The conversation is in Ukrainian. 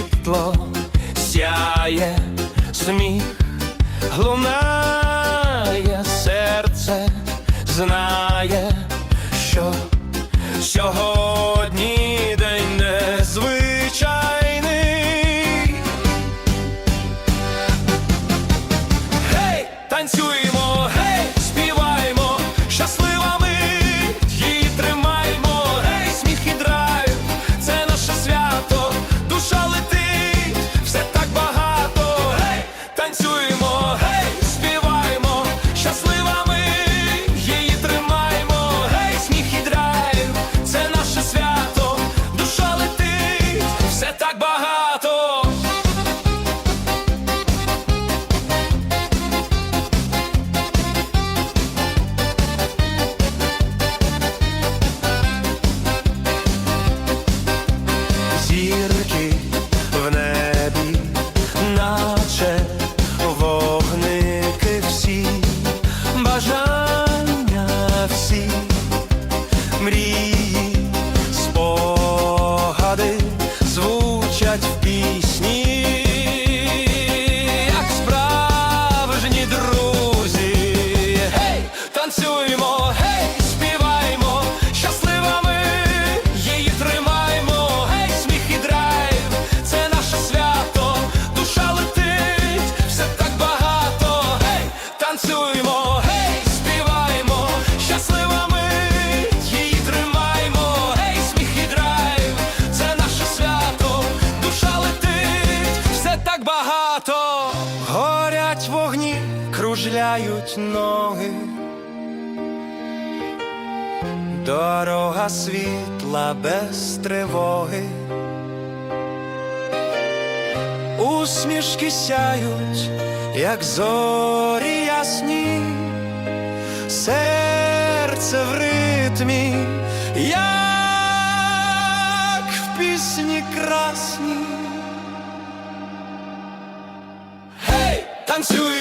світло сяє, сміх лунає, серце знає, що сьогодні день незвичайний. Танцюємо. Você tá bom. звучать в пісні. так багато, горять вогні, кружляють ноги, дорога світла без тривоги, усмішки сяють, як зорі ясні, серце в ритмі, як в пісні красні. танцюй.